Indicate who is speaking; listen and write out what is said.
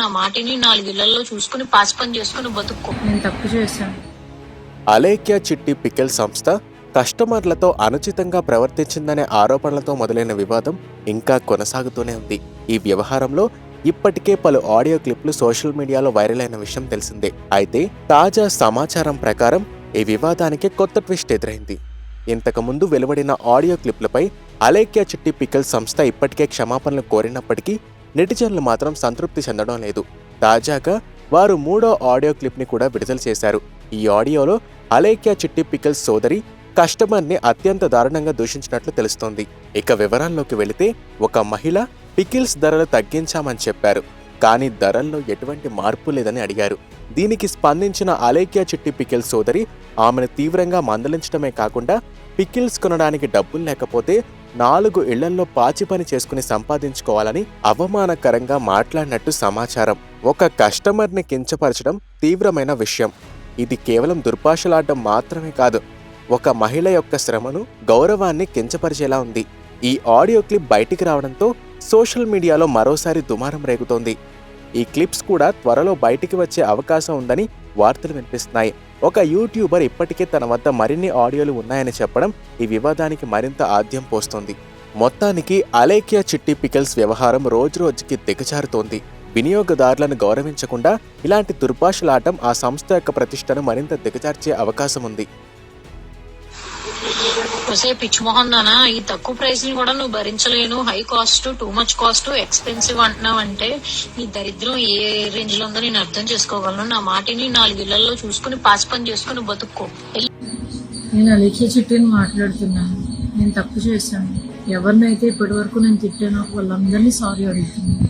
Speaker 1: నా మాటిని నాలుగు ఇళ్ళలో చూసుకుని పాసి పని చేసుకుని బతుక్కో
Speaker 2: నేను తప్పు చేశాను.
Speaker 3: అలేఖ్య చిట్టి పికెల్ సంస్థ కస్టమర్లతో అనుచితంగా ప్రవర్తించిందనే ఆరోపణలతో మొదలైన వివాదం ఇంకా కొనసాగుతూనే ఉంది. ఈ వ్యవహారంలో ఇప్పటికే పలు ఆడియో క్లిప్లు సోషల్ మీడియాలో వైరల్ అయిన విషయం తెలిసిందే. అయితే తాజా సమాచారం ప్రకారం ఈ వివాదానికి కొత్త ట్విస్ట్ ఎదురైంది. ఇంతకుముందు వెలువడిన ఆడియో క్లిప్లపై అలేఖ్య చిట్టి పికెల్ సంస్థ ఇప్పటికే క్షమాపణలు కోరినప్పటికీ నెటిజన్లు మాత్రం సంతృప్తి చెందడం లేదు. తాజాగా వారు మూడో ఆడియో క్లిప్ని కూడా విడుదల చేశారు. ఈ ఆడియోలో అలేఖ్య చిట్టి పికిల్స్ సోదరి కస్టమర్ని అత్యంత దారుణంగా దూషించినట్లు తెలుస్తోంది. ఇక వివరాల్లోకి వెళితే ఒక మహిళ పికిల్స్ ధరలు తగ్గించామని చెప్పారు. కానీ ధరల్లో ఎటువంటి మార్పు లేదని అడిగారు. దీనికి స్పందించిన అలేఖ్య చిట్టి పికిల్స్ సోదరి ఆమెను తీవ్రంగా మందలించడమే కాకుండా పికిల్స్ కొనడానికి డబ్బులు లేకపోతే నాలుగు ఇళ్ళల్లో పాచి పని చేసుకుని సంపాదించుకోవాలని అవమానకరంగా మాట్లాడినట్టు సమాచారం. ఒక కస్టమర్ని కించపరచడం తీవ్రమైన విషయం. ఇది కేవలం దుర్భాషలాడడం మాత్రమే కాదు ఒక మహిళ యొక్క శ్రమను గౌరవాన్ని కించపరిచేలా ఉంది. ఈ ఆడియో క్లిప్ బయటికి రావడంతో సోషల్ మీడియాలో మరోసారి దుమారం రేగుతోంది. ఈ క్లిప్స్ కూడా త్వరలో బయటికి వచ్చే అవకాశం ఉందని వార్తలు వినిపిస్తున్నాయి. ఒక యూట్యూబర్ ఇప్పటికే తన వద్ద మరిన్ని ఆడియోలు ఉన్నాయని చెప్పడం ఈ వివాదానికి మరింత ఆద్యం పోస్తుంది. మొత్తానికి అలేఖ్య చిట్టి పికల్స్ వ్యవహారం రోజురోజుకి దిగజారుతోంది. వినియోగదారులను గౌరవించకుండా ఇలాంటి దుర్భాషలాటం ఆ సంస్థ యొక్క ప్రతిష్టను మరింత దిగజార్చే అవకాశం ఉంది
Speaker 1: ఒసే పిచ్చిమోహన్ నానా ఈ తక్కువ ప్రైస్ని కూడా నువ్వు భరించలేను. High cost too much cost expensive అంటున్నావు అంటే నీ దరిద్రం ఏ రేంజ్లో ఉందో నేను అర్థం చేసుకోగలను. నా మాటిని నాలుగు ఇళ్ళలో చూసుకుని పాస్ పని చేసుకుని బతుక్కో.
Speaker 2: నేను అలేఖ్య చిట్టిని మాట్లాడుతున్నాను నేను తప్పు చేశాను. ఎవరినైతే ఇప్పటి వరకు నేను తిట్టానో వాళ్ళందరినీ సారీ అడుగుతున్నాను